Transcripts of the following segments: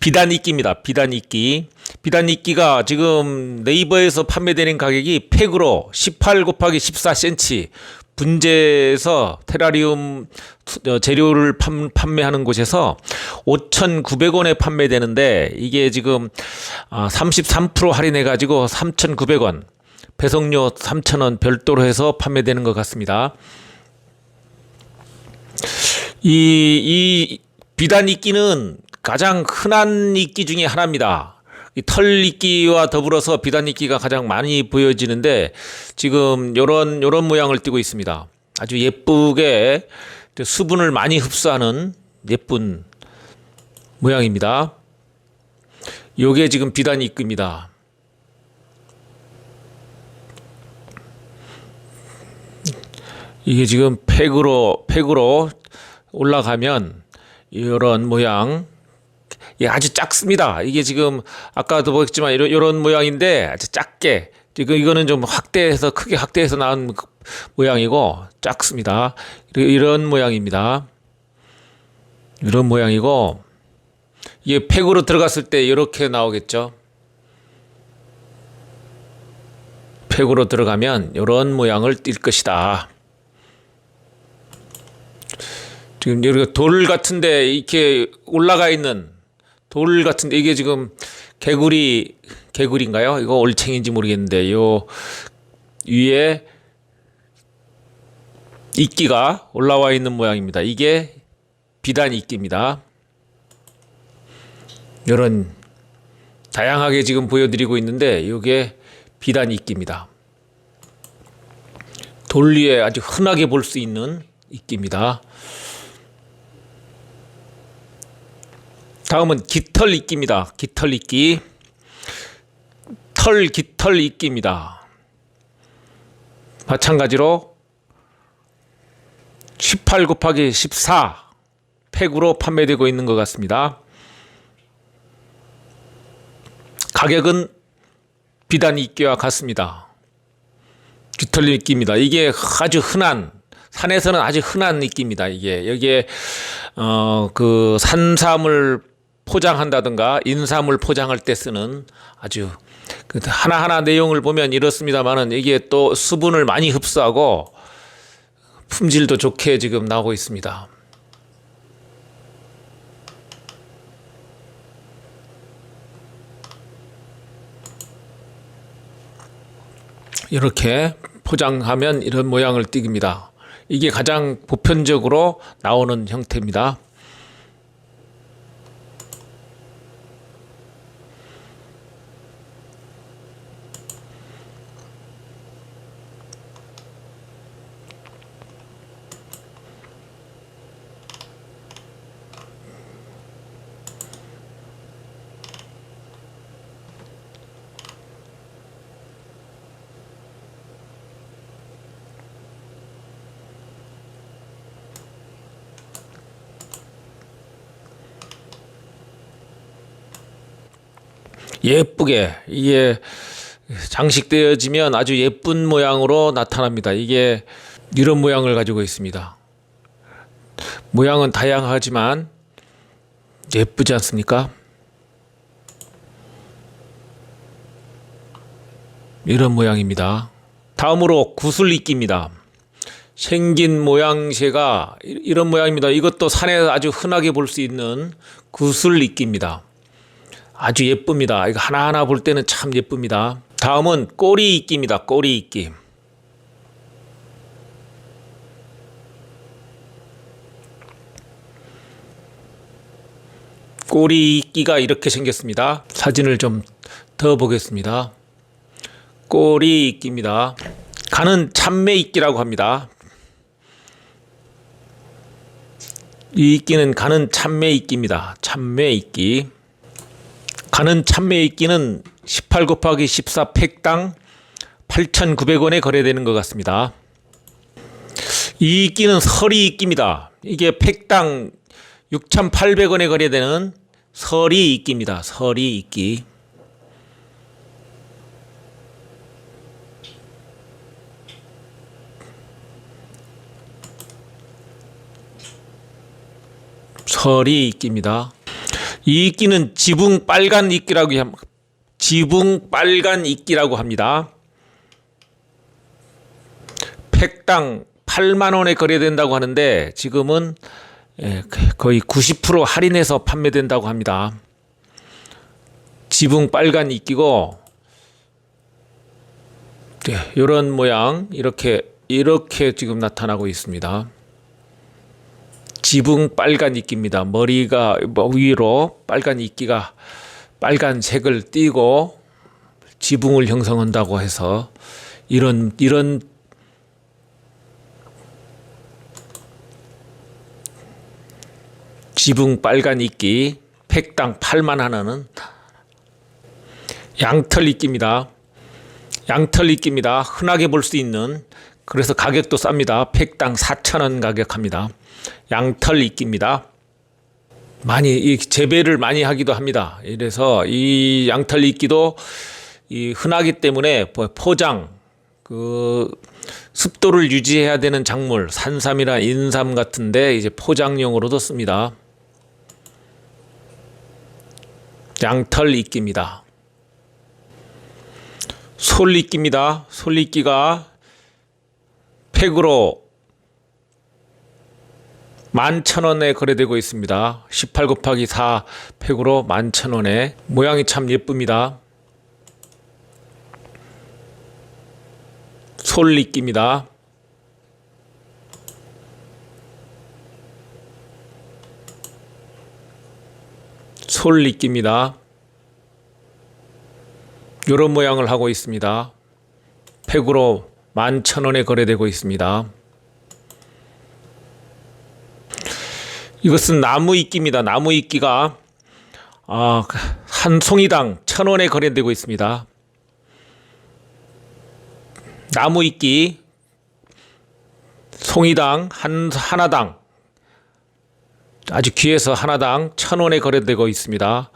비단 이끼입니다. 비단 이끼. 비단 이끼가 지금 네이버에서 판매되는 가격이 팩으로 18 곱하기 14cm 분재해서 테라리움 투- 어, 재료를 판, 판매하는 곳에서 5,900원에 판매되는데 이게 지금 아, 33% 할인해 가지고 3,900원. 배송료 3,000원 별도로 해서 판매되는 것 같습니다. 이, 이 비단 이끼는 가장 흔한 이끼 중에 하나입니다. 이털 이끼와 더불어서 비단 이끼가 가장 많이 보여지는데 지금 요런 요런 모양을 띠고 있습니다. 아주 예쁘게 수분을 많이 흡수하는 예쁜 모양입니다. 요게 지금 비단 이끼입니다. 이게 지금 팩으로 팩으로 올라가면 이런 모양 예, 아주 작습니다. 이게 지금 아까도 보셨지만 이런, 이런 모양인데 아주 작게 이거 이거는 좀 확대해서 크게 확대해서 나온 그 모양이고 작습니다. 이런- 모양입니다. 이런 모양이고 이게 팩으로 들어갔을 때 이렇게 나오겠죠. 팩으로 들어가면 이런 모양을 띌 것이다. 지금 여기 돌 같은데 이렇게 올라가 있는 돌 같은데 이게 지금 개구리 개구리인가요? 이거 올챙인지 모르겠는데 요 위에 이끼가 올라와 있는 모양입니다. 이게 비단 이끼입니다. 이런 다양하게 지금 보여드리고 있는데 이게 비단 이끼입니다. 돌 위에 아주 흔하게 볼 수 있는 이끼입니다. 다음은 깃털 이끼입니다. 깃털 이끼. 털 깃털 이끼입니다. 마찬가지로 18 곱하기 14 팩으로 판매되고 있는 것 같습니다. 가격은 비단 이끼와 같습니다. 깃털 이끼입니다. 이게 아주 흔한 산에서는 아주 흔한 이끼입니다. 이게 여기에 어그 산삼을 포장한다든가 인삼을 포장할 때 쓰는 아주 그 하나하나 내용을 보면 이렇습니다만은 이게 또 수분을 많이 흡수하고 품질도 좋게 지금 나오고 있습니다. 이렇게 포장하면 이런 모양을 띠깁니다. 이게 가장 보편적으로 나오는 형태입니다. 예쁘게 이게 장식되어지면 아주 예쁜 모양으로 나타납니다. 이게 이런 모양을 가지고 있습니다. 모양은 다양하지만 예쁘지 않습니까? 이런 모양입니다. 다음으로 구슬이끼입니다. 생긴 모양새가 이- 이런 모양입니다. 이것도 산에 아주 흔하게 볼 수 있는 구슬이끼입니다. 아주 예쁩니다. 이거 하나하나 볼 때는 참 예쁩니다. 다음은 꼬리 이끼입니다. 꼬리 이끼. 꼬리 이끼가 이렇게 생겼습니다. 사진을 좀 더 보겠습니다. 꼬리 이끼입니다. 가는 참매 이끼라고 합니다. 이 이끼는 가는 참매 이끼입니다. 참매 이끼. 가는 참매 이끼는 18 곱하기 14 팩당 8,900원에 거래되는 것 같습니다. 이 이끼는 서리 이끼입니다. 이게 팩당 6,800원에 거래되는 서리 이끼입니다. 서리 이끼. 서리 이끼입니다. 이 이끼는 지붕 빨간 이끼라고 함- 지붕 빨간 이끼라고 합니다. 팩당 8만 원에 거래된다고 하는데 지금은 예, 거의 90% 할인해서 판매된다고 합니다. 지붕 빨간 이끼고 네, 이런 모양 이렇게 이렇게 지금 나타나고 있습니다. 지붕 빨간 이끼입니다. 머리가 뭐 위로 빨간 이끼가 빨간 색을 띠고 지붕을 형성한다고 해서 이런 이런 지붕 빨간 이끼 팩당 8만 하나는 양털 이끼입니다. 양털 이끼입니다. 흔하게 볼 수 있는 그래서 가격도 쌉니다. 팩당 4,000원 가격합니다. 양털 이끼입니다. 많이 이 재배를 많이 하기도 합니다. 이래서 이 양털 이끼도 이 흔하기 때문에 뭐 포장 그 습도를 유지해야 되는 작물 산삼이나 인삼 같은데 이제 포장용으로도 씁니다. 양털 이끼입니다. 솔이끼입니다. 솔이끼가 팩으로 11,000원에 거래되고 있습니다. 18 곱하기 4 팩으로 11,000원에 모양이 참 예쁩니다. 솔이끼입니다. 솔이끼입니다. 이런 모양을 하고 있습니다. 팩으로 11,000원에 거래되고 있습니다. 이것은 나무 이끼입니다. 나무 이끼가 아, 한 송이당 1,000원에 거래되고 있습니다. 나무 이끼 송이당 한 하나당 아주 귀해서 하나당 1,000원에 거래되고 있습니다.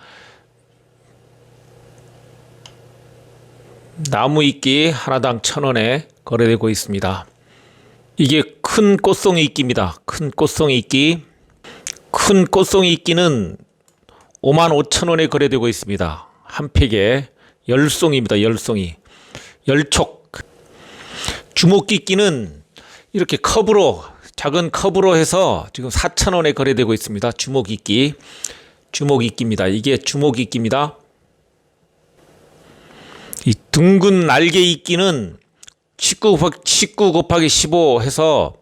나무 이끼 하나당 천 원에 거래되고 있습니다. 이게 큰 꽃송이 이끼입니다. 큰 꽃송이 이끼. 큰 꽃송이 이끼는 5만 5천 원에 거래되고 있습니다. 한 팩에 열송입니다. 열송이. 열촉. 주먹기 이끼는 이렇게 컵으로 작은 컵으로 해서 지금 4천 원에 거래되고 있습니다. 주먹 이끼입니다. 이게 주먹 이끼입니다. 이 둥근 날개 이끼는 19 곱하기, 19 곱하기 15 해서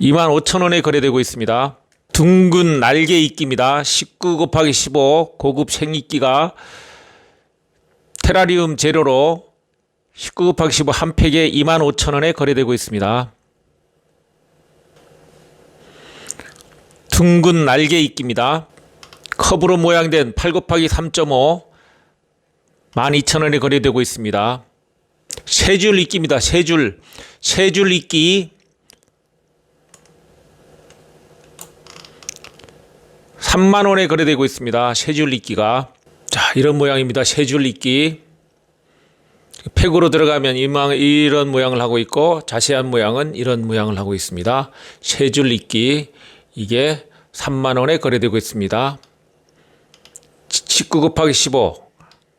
(2만 5천 원에 거래되고 있습니다. 둥근 날개 이끼입니다. 19 곱하기 15 고급 생이끼가 테라리움 재료로 19 곱하기 15 한 팩에 2만 5천 원에 거래되고 있습니다. 둥근 날개 이끼입니다. 컵으로 모양된 8 곱하기 3.5 12,000원에 거래되고 있습니다. 세 줄 이끼입니다. 세 줄. 세 줄 이끼 3만 원에 거래되고 있습니다. 세줄 이끼가. 자, 이런 모양입니다. 세줄 이끼. 팩으로 들어가면 이망, 이런 모양을 하고 있고 자세한 모양은 이런 모양을 하고 있습니다. 세줄 이끼 이게 3만 원에 거래되고 있습니다. 19 곱하기 15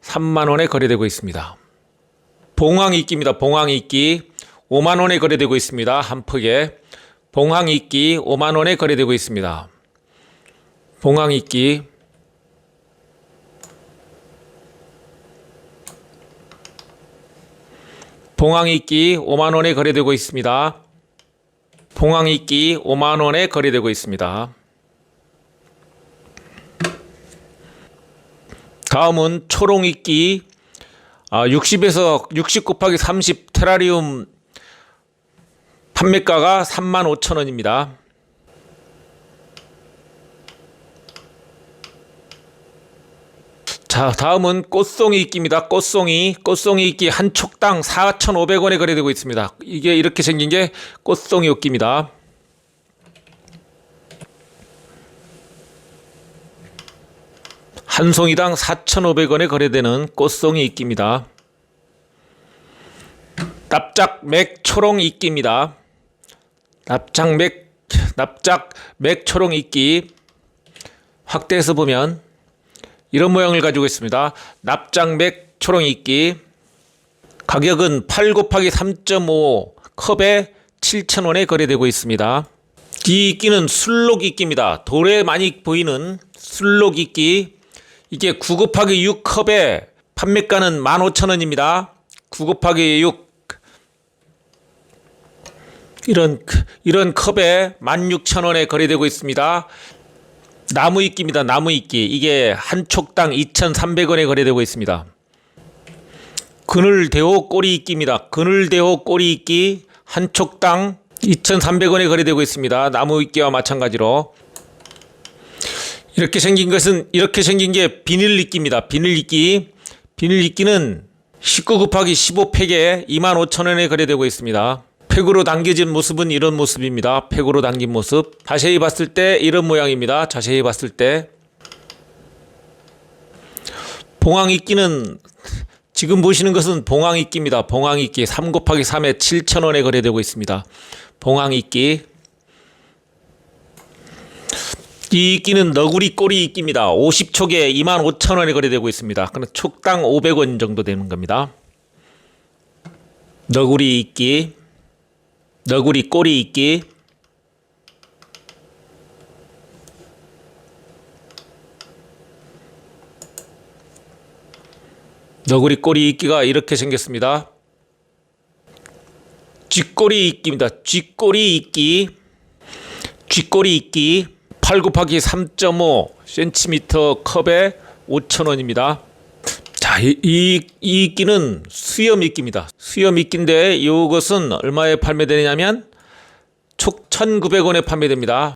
3만 원에 거래되고 있습니다. 봉황 이끼입니다. 봉황 이끼 5만 원에 거래되고 있습니다. 한 팩에 봉황 이끼 5만 원에 거래되고 있습니다. 봉황 이끼 봉황 이끼 5만 원에 거래되고 있습니다. 봉황 이끼 5만 원에 거래되고 있습니다. 다음은 초롱 이끼 아, 60에서 60 곱하기 30 테라리움 판매가가 3만 5천 원입니다. 자, 다음은 꽃송이 이끼입니다. 꽃송이, 꽃송이 이끼 한 촉당 4,500원에 거래되고 있습니다. 이게 이렇게 생긴 게 꽃송이 이끼입니다. 한 송이당 4,500원에 거래되는 꽃송이 이끼입니다. 납작 맥 초롱 이끼입니다. 납작 맥 납작 맥초롱 이끼 확대해서 보면 이런 모양을 가지고 있습니다. 납작 맥초롱 이끼 가격은 8 곱하기 3.5 컵에 7,000원에 거래되고 있습니다. 이 이끼는 술록 이끼입니다. 돌에 많이 보이는 술록 이끼. 이게 9 곱하기 6 컵에 판매가는 15,000원입니다. 9 곱하기 6 이런 이런 컵에 16,000원에 거래되고 있습니다. 나무 이끼입니다. 나무 이끼. 이게 한 촉당 2,300원에 거래되고 있습니다. 그늘 대호 꼬리 이끼입니다. 그늘 대호 꼬리 이끼 한 촉당 2,300원에 거래되고 있습니다. 나무 이끼와 마찬가지로 이렇게 생긴 것은 이렇게 생긴 게 비닐 이끼입니다. 비닐 이끼. 비닐 이끼는 19 곱하기 15팩에 25,000원에 거래되고 있습니다. 팩으로 당겨진 모습은 이런 모습입니다. 팩으로 당긴 모습. 자세히 봤을 때 이런 모양입니다. 자세히 봤을 때. 봉황 이끼는 지금 보시는 것은 봉황 이끼입니다. 봉황 이끼 3 곱하기 3에 7,000원에 거래되고 있습니다. 봉황 이끼. 이 이끼는 너구리 꼬리 이끼입니다. 50촉에 25,000원에 거래되고 있습니다. 그럼 촉당 500원 정도 되는 겁니다. 너구리 이끼. 너구리 꼬리 이끼. 너구리 꼬리 이끼가 이렇게 생겼습니다. 쥐꼬리 이끼입니다. 쥐꼬리 이끼. 쥐꼬리 이끼 8 곱하기 3.5 cm 컵에 5,000원입니다. 자, 이, 이, 이 이끼는 수염 이끼입니다. 수염 이끼인데 이것은 얼마에 판매되냐면 촉 1,900원에 판매됩니다.